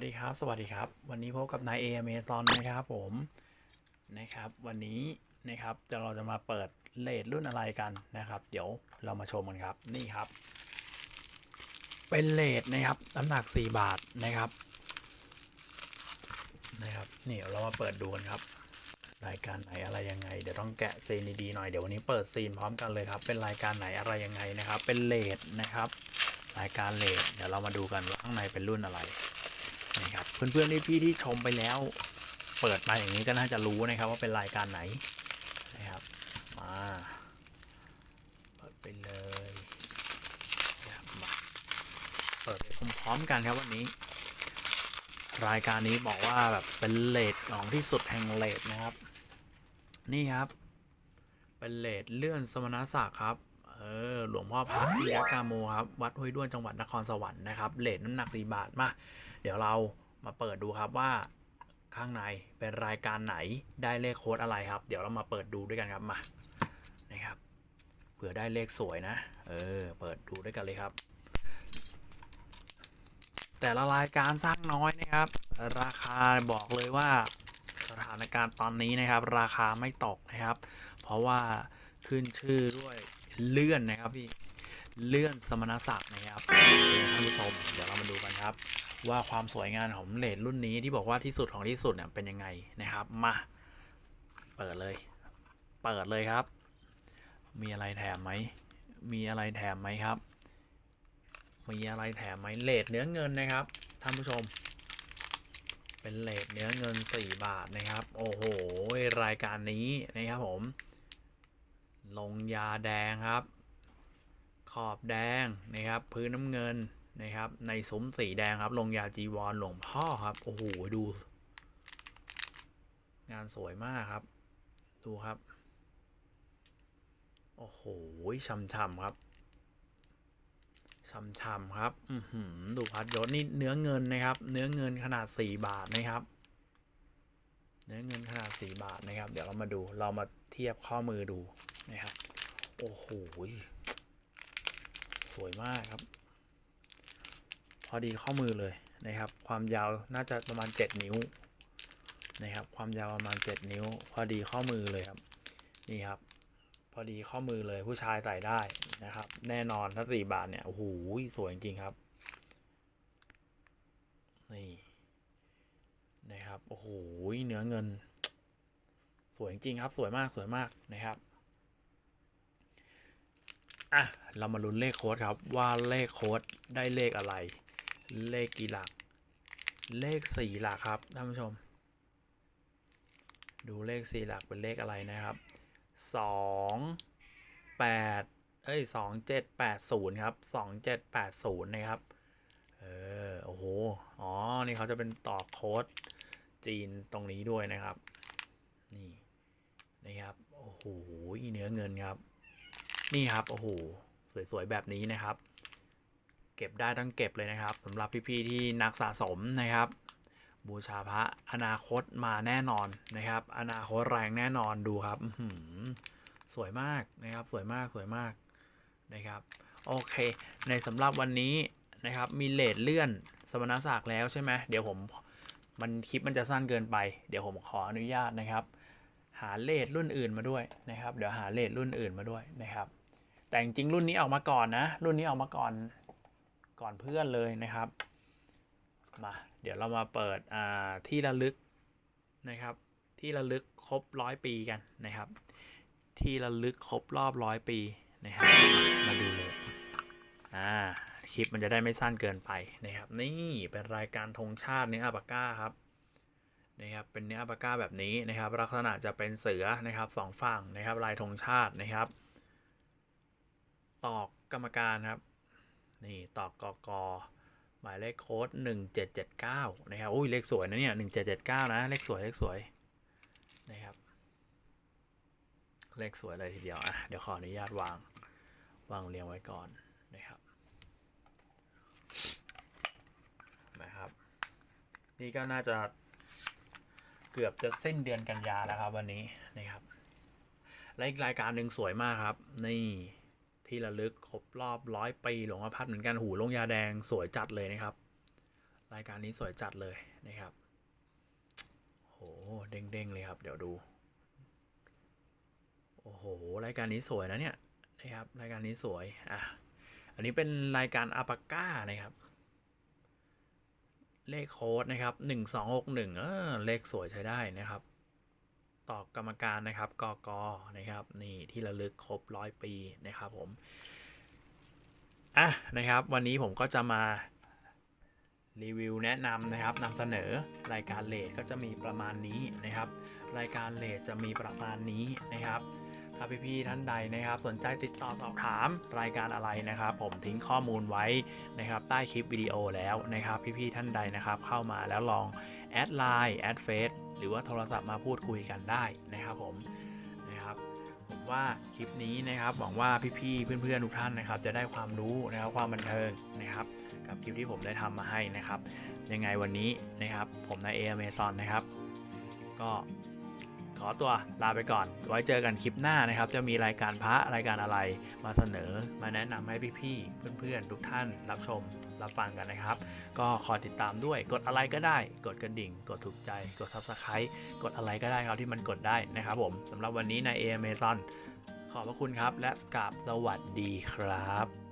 สดีครับสวัสดีครับ วันนี้พบกับนายเอเมซอนนะครับผมนะครับ วันนี้นะครับจะเราจะมาเปิดเลทรุ่นอะไรกันนะครับ เดี๋ยวเรามาชมกันครับนี่ครับ เป็นเลทนะครับน้ำหนัก 4 บาทนะครับนะครับนี่เดี๋ยวเรามาเปิดดูกันครับ รายการไหนอะไรยังไง เดี๋ยวต้องแกะซีนดีๆหน่อยเดี๋ยววันนี้เปิดซีนพร้อมกันเลยครับ เป็นรายการไหนอะไรยังไงนะครับ เป็นเลทนะครับ รายการเลทเดี๋ยวเรามาดูกันว่าข้างในเป็นรุ่นอะไร นะครับ เพื่อนๆที่พี่ที่ชมไปแล้ว เปิดมาอย่างนี้ก็น่าจะรู้นะครับว่าเป็นรายการไหนนะครับมาเปิดไปเลยนะครับมาเปิดไปพร้อมๆกันครับวันนี้ รายการนี้บอกว่าแบบเป็นเลทของที่สุดแห่งเลทนะครับ นี่ครับ เป็นเลทเลื่อนสมณศักดิ์ครับเออหลวงพ่อพักปิยกาโมครับ วัดห้วยด้วนจังหวัดนครสวรรค์นะครับเลทน้ำหนักสี่บาทมา เดี๋ยวเรา มาเปิดดูครับว่าข้างในเป็นรายการไหนได้เลขโค้ดอะไรครับ เดี๋ยวเรามาเปิดดูด้วยกันครับมานะครับเผื่อได้เลขสวยนะ เออ เปิดดูด้วยกันเลยครับ แต่ละรายการสร้างน้อยนะครับ ราคาบอกเลยว่าสถานการณ์ตอนนี้นะครับ ราคาไม่ตกนะครับ เพราะว่าขึ้นชื่อด้วยเลื่อนนะครับพี่เลื่อนสมณศักดิ์นะครับท่านผู้ชมเดี๋ยวเรามาดูกันครับ ว่าความสวยงามของเลดรุ่นนี้ที่บอกว่าที่สุดของที่สุดเนี่ยเป็นยังไงนะครับ มา เปิดเลย เปิดเลยครับ มีอะไรแถมไหม มีอะไรแถมไหมครับ มีอะไรแถมไหมเลดเนื้อเงินนะครับท่านผู้ชม เป็นเลดเนื้อเงิน 4 บาทนะครับ โอ้โห รายการนี้นะครับผม ลงยาแดงครับ ขอบแดงนะครับ พื้นน้ำเงิน นะครับ ในซุ้มสีแดงครับ ลงยาจีวรหลวงพ่อครับ โอ้โห ดู งานสวยมากครับ ดูครับ โอ้โหช่ำๆครับช่ำๆครับ อือหือดูพัดยศนี่เนื้อเงินนะครับ เนื้อเงินขนาด4บาทนะครับ เนื้อเงินขนาด4บาทนะครับ เดี๋ยวเรามาดู เรามาเทียบข้อมือดูนะครับ โอ้โห สวยมากครับ พอดีข้อมือเลยนะครับ ความยาวน่าจะประมาณ 7 นิ้วนะครับ ความยาวประมาณ 7 นิ้ว พอดีข้อมือเลยครับนี่ครับ พอดีข้อมือเลยผู้ชายใส่ได้นะครับ แน่นอนถ้าสี่บาทเนี่ยโอ้โหสวยจริงครับนี่นะครับโอ้โหเนื้อเงิน สวยจริงครับ สวยมากสวยมากนะครับอะเรามาลุ้นเลขโค้ดครับว่าเลขโค้ดได้เลขอะไร เลขกี่หลัก เลขสี่หลักครับท่านผู้ชม ดูเลขสี่หลักเป็นเลขอะไรนะครับสองแปดเอ้ยสองเจ็ดแปดศูนย์ครับสองเจ็ดแปดศูนย์นะครับ เออ โอ้โห อ๋อ นี่เขาจะเป็นต่อโค้ดจีนตรงนี้ด้วยนะครับ นี่นะครับ โอ้โหเนื้อเงินครับ นี่ครับ โอ้โห สวยๆ แบบนี้นะครับ เก็บได้ต้องเก็บเลยนะครับสำหรับพี่ๆที่นักสะสมนะครับ บูชาพระอนาคตมาแน่นอนนะครับ อนาคตแรงแน่นอนดูครับหือสวยมากนะครับ สวยมากสวยมากนะครับโอเค ในสำหรับวันนี้นะครับมีเลทเลื่อนสมณศักดิ์แล้วใช่ไหมเดี๋ยวผมมันคลิปมันจะสั้นเกินไป เดี๋ยวผมขออนุญาตนะครับ หาเลทรุ่นอื่นมาด้วยนะครับ เดี๋ยวหาเลทรุ่นอื่นมาด้วยนะครับ แต่จริงรุ่นนี้ออกมาก่อนนะ รุ่นนี้ออกมาก่อน ก่อนเพื่อนเลยนะครับ มาเดี๋ยวเรามาเปิดอ่าที่ระลึกนะครับ ที่ระลึกครบร้อยปีกันนะครับ ที่ระลึกครบรอบร้อยปีนะครับ มาดูเลยอ่าคลิปมันจะได้ไม่สั้นเกินไปนะครับ นี่เป็นรายการธงชาติเนื้ออัปาก้าครับนะครับเป็นเนื้ออัปาก้าแบบนี้นะครับ ลักษณะจะเป็นเสือนะครับสองฝั่งนะครับ ลายธงชาตินะครับ ตอกกรรมการครับ นี่ตอกกกหมายเลขโค้ดหนึ่งเจ็ดเจ็ดเก้านะครับ อุ้ยเลขสวยนะเนี่ยหนึ่งเจ็ดเจ็ดเก้านะ เลขสวย เลขสวย นะครับ เลขสวยเลยทีเดียว อะ เดี๋ยวขออนุญาตวาง วางเรียงไว้ก่อนนะครับ นะครับ นี่ก็น่าจะเกือบจะเส้นเดือนกันยาแล้วครับวันนี้นะครับ และอีกรายการหนึ่งสวยมากครับ นี่ ที่ระลึกครบรอบร้อยปีหลวงพ่อพัดเหมือนกันหูลงยาแดงสวยจัดเลยนะครับ รายการนี้สวยจัดเลยนะครับโหเด้งๆเลยครับ เดี๋ยวดูโอ้โหรายการนี้สวยนะเนี่ยนะครับรายการนี้สวยอะอันนี้เป็นรายการอาปาก้านะครับ เลขโค้ดนะครับหนึ่งสองหกหนึ่งเออเลขสวยใช้ได้นะครับ ต่อกรรมการนะครับกกนะครับ นี่ที่ระลึกครบร้อยปีนะครับผมอะนะครับ วันนี้ผมก็จะมารีวิวแนะนำนะครับนำเสนอรายการเลทก็จะมีประมาณนี้นะครับ รายการเลทจะมีประมาณนี้นะครับถ้าพี่ๆท่านใดนะครับ สนใจติดต่อสอบถามรายการอะไรนะครับ ผมทิ้งข้อมูลไว้นะครับใต้คลิปวิดีโอแล้วนะครับ พี่ๆท่านใดนะครับ เข้ามาแล้วลองแอดไลน์แอดเฟซ หรือว่าโทรศัพท์มาพูดคุยกันได้นะครับผมนะครับผมว่าคลิปนี้นะครับหวังว่าพี่ๆเพื่อนๆทุกท่านนะครับ จะได้ความรู้นะครับความบันเทิงนะครับ กับคลิปที่ผมได้ทำมาให้นะครับ ยังไงวันนี้นะครับ ผมนายเอเมซอนนะครับ ก็ ขอตัวลาไปก่อน ไว้เจอกันคลิปหน้านะครับ จะมีรายการพระรายการอะไรมาเสนอ มาแนะนำให้พี่ๆเพื่อนๆ ทุกท่านรับชมรับฟังกันนะครับ ก็ขอติดตามด้วยกดอะไรก็ได้ กดกระดิ่ง กดถูกใจกด subscribe กดอะไรก็ได้ครับที่มันกดได้นะครับผมสำหรับวันนี้ในายเอเมซอนขอบพระคุณครับและกราบสวัสดีครับ